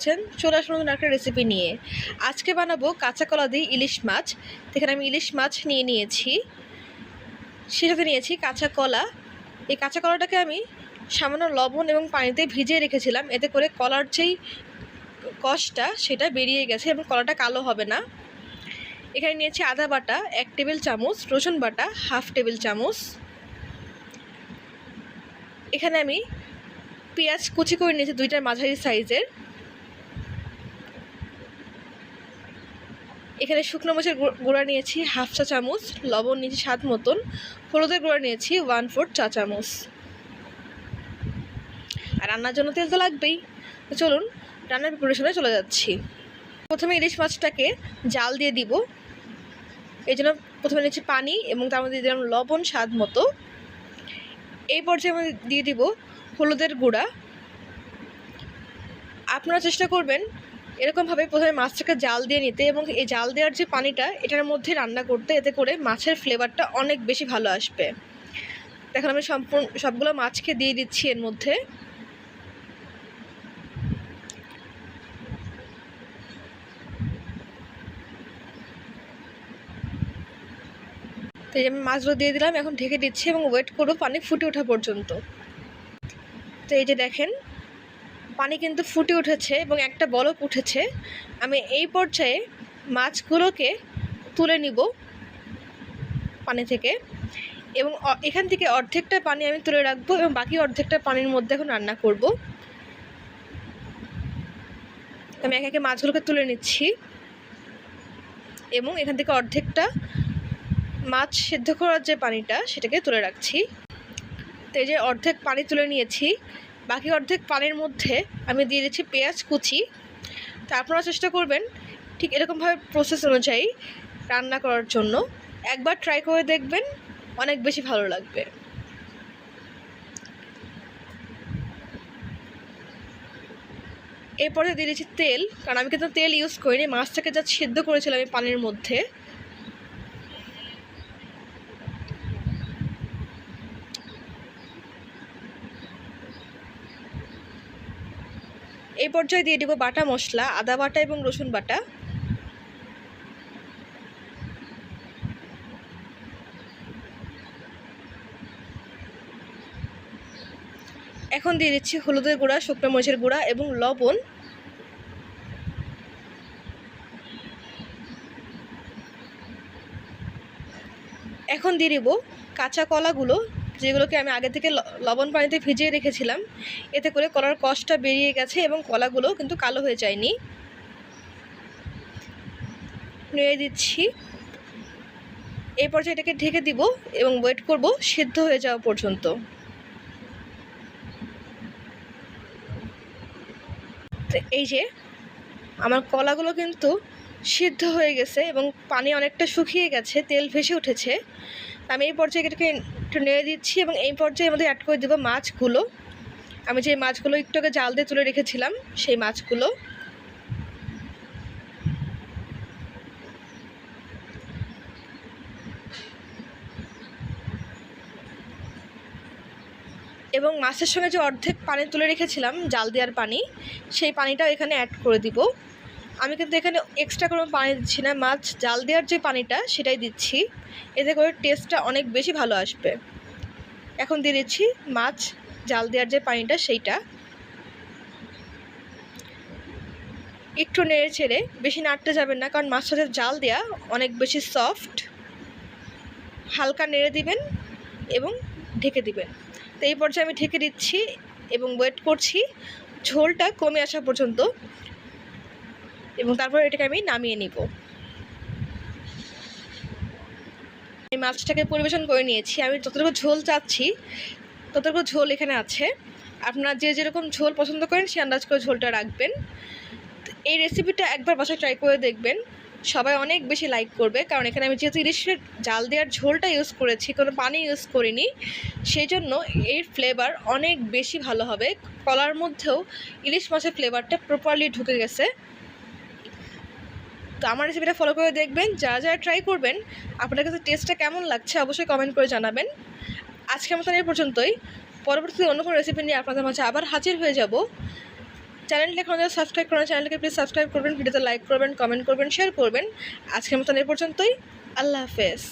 আছেন চলে আসুন নতুন একটা রেসিপি নিয়ে। আজকে বানাবো কাঁচা কলা দিয়ে ইলিশ মাছ। এখানে আমি ইলিশ মাছ নিয়ে নিয়েছি। সেটাতে নিয়েছি কাঁচা কলা। এই কাঁচা কলাটাকে আমি সামান্য লবণ এবং পানিতে ভিজিয়ে রেখেছিলাম। এতে করে কলার যেই কষটা, সেটা বেরিয়ে গেছে এবং কলাটা কালো হবে না। এখানে নিয়েছি আদা বাটা, এক টেবিল চামচ, রসুন বাটা, হাফ টেবিল চামচ। এখানে আমি পেঁয়াজ কুচি করে নিয়েছি দুইটার মাঝারি সাইজের। এখানে শুকনো গু- গুঁড়া নিয়েছি হাফ চা চামচ, লবণ নিয়েছি স্বাদ মতন। হলুদের গুঁড়া নিয়েছি ওয়ান ফোর্থ চা চামচ। আর রান্নার জন্য তেল তো লাগবেই। চলুন, রান্নার প্রিপারেশনে চলে যাচ্ছি। প্রথমে ইলিশ মাছটাকে জাল দিয়ে দিব। এই জন্য প্রথমে নিচ্ছি পানি এবং তার মধ্যে দিলাম লবণ স্বাদ মতো। এই পর্যায়ে আমি দিয়ে দিব হলুদের গুঁড়া। আপনারা চেষ্টা করবেন এরকমভাবে প্রথমে মাছটাকে জাল দিয়ে নিতে এবং এই জাল দেওয়ার যে পানিটা, এটার মধ্যে রান্না করতে, এতে করে মাছের ফ্লেভারটা অনেক বেশি ভালো আসবে। দেখুন আমি সম্পূর্ণ সবগুলো মাছকে দিয়ে দিচ্ছি এর মধ্যে। তো এই যে আমি মাছগুলো দিয়ে দিলাম, এখন ঢেকে দিচ্ছি এবং ওয়েট করব পানি ফুটে ওঠা পর্যন্ত। তো এই যে দেখেন পানি কিন্তু ফুটে উঠেছে এবং একটা বলক উঠেছে। আমি এই পর্যায়ে মাছগুলোকে তুলে নিব পানি থেকে এবং এখান থেকে অর্ধেকটা পানি আমি তুলে রাখব এবং বাকি অর্ধেকটা পানির মধ্যে এখন রান্না করব। আমি এক একে মাছগুলোকে তুলে নিচ্ছি এবং এখান থেকে অর্ধেকটা মাছ সেদ্ধ করার যে পানিটা সেটাকে তুলে রাখছি। তো এই যে অর্ধেক পানি তুলে নিয়েছি বাকি অর্ধেক পানির মধ্যে আমি দিয়ে দিচ্ছি পেঁয়াজ কুচি। তা আপনারা চেষ্টা করবেন ঠিক এরকমভাবে প্রসেস অনুযায়ী রান্না করার জন্য। একবার ট্রাই করে দেখবেন, অনেক বেশি ভালো লাগবে। এরপরে দিয়ে দিচ্ছি তেল, কারণ আমি কিন্তু তেল ইউজ করিনি, মাছটাকে যা সেদ্ধ করেছিলাম আমি পানির মধ্যে। এই পর্যায়ে দিয়ে দিব বাটা মশলা, আদা বাটা এবং রসুন বাটা। এখন দিয়ে দিচ্ছি হলুদের গুঁড়া, শুকনো মরিচের গুঁড়া এবং লবণ। এখন দিয়ে দিব কাঁচা কলাগুলো। যেগুলোকে আমি আগে থেকে লবণ পানিতে ভিজিয়ে রেখেছিলাম, এতে করে কলার কষটা বেরিয়ে গেছে এবং কলাগুলো কিন্তু কালো হয়ে যায়নি। নেড়ে দিচ্ছি। এই পর্যায়ে এটাকে ঢেকে দিব এবং ওয়েট করব সিদ্ধ হয়ে যাওয়া পর্যন্ত। তো এই যে, আমার কলাগুলো কিন্তু সিদ্ধ হয়ে গেছে এবং পানি অনেকটা শুকিয়ে গেছে, তেল ভেসে উঠেছে। আমি এই পর্যায়ে এটাকে একটু নেড়ে দিচ্ছি এবং এই পর্যায়ে আমাদের অ্যাড করে দেবো মাছগুলো। আমি যে মাছগুলো একটু আগে জাল দিয়ে তুলে রেখেছিলাম, সেই মাছগুলো। এবং মাছের সঙ্গে যে অর্ধেক পানি তুলে রেখেছিলাম, জাল দেওয়ার পানি, সেই পানিটাও এখানে অ্যাড করে দিব। আমি কিন্তু এখানে এক্সট্রা কোনো পানি দিচ্ছি না। মাছ জাল দেওয়ার যে পানিটা, সেটাই দিচ্ছি। এতে করে টেস্টটা অনেক বেশি ভালো আসবে। এখন দিয়ে দিচ্ছি মাছ জাল দেওয়ার যে পানিটা, সেইটা। একটু নেড়ে ছেড়ে, বেশি নাড়তে যাবেন না, কারণ মাছটা যে জাল দেওয়া অনেক বেশি সফট হালকা নেড়ে দিবেন এবং ঢেকে দিবেন। তো এই পর্যায়ে আমি ঢেকে দিচ্ছি এবং ওয়েট করছি। ঝোলটা কমে আসা পর্যন্ত। এবং তারপর এটাকে আমি নামিয়ে নিব। এই মাছটাকে পরিবেশন করে নিয়েছি। আমি যতটুকু ঝোল চাচ্ছি, ততটুকু ঝোল এখানে আছে। আপনার যে যেরকম ঝোল পছন্দ করেন, সে আন্দাজ করে ঝোলটা রাখবেন। এই রেসিপিটা একবার বাসায় ট্রাই করে দেখবেন। সবাই অনেক বেশি লাইক করবে, কারণ এখানে আমি যেহেতু ইলিশের জাল দেওয়ার ঝোলটা ইউজ করেছি, কোনো পানি ইউজ করিনি সেই জন্য এর ফ্লেভার অনেক বেশি ভালো হবে। কলার মধ্যেও ইলিশ মাছের ফ্লেভারটা প্রপারলি ঢুকে গেছে। তো আমার রেসিপিটা ফলো করে দেখবেন যা যা ট্রাই করবেন আপনার কাছে টেস্টটা কেমন লাগছে অবশ্যই কমেন্ট করে জানাবেন। আজকে মতন এই পর্যন্তই। পরবর্তীতে অন্য কোনো রেসিপি নিয়ে আপনাদের মাঝে আবার হাজির হয়ে যাব। চ্যানেলটি এখন যারা সাবস্ক্রাইব করেন চ্যানেলকে প্লিজ সাবস্ক্রাইব করবেন, ভিডিওতে লাইক করবেন কমেন্ট করবেন শেয়ার করবেন। আজকের মতন এ পর্যন্তই। আল্লাহ হাফেজ।